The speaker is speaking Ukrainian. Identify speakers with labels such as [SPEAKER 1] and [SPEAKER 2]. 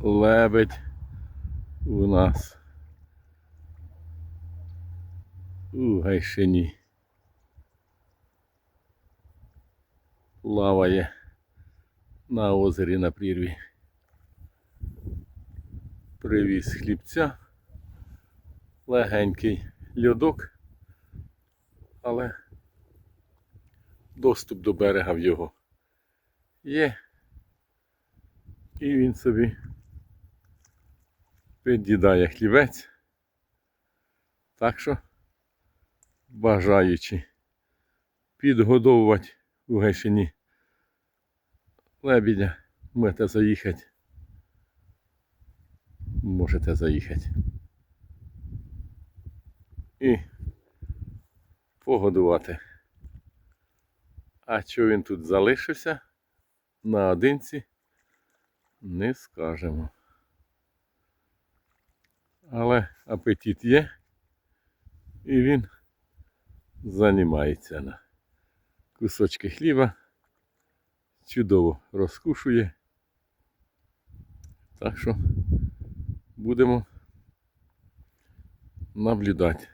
[SPEAKER 1] лебедь у нас у гайшині. Плаває на озері на прірві. Привіз хлібця. Легенький льодок, але доступ до берега в його є. І він собі під'їдає хлібець. Так що, бажаючи підгодовувати у Гайшині лебідя, можете заїхати. Можете заїхати. І погодувати. А що він тут залишився наодинці, не скажемо. Але апетит є, і він займається на кусочки хліба, чудово розкушує. Так що будемо наблюдати.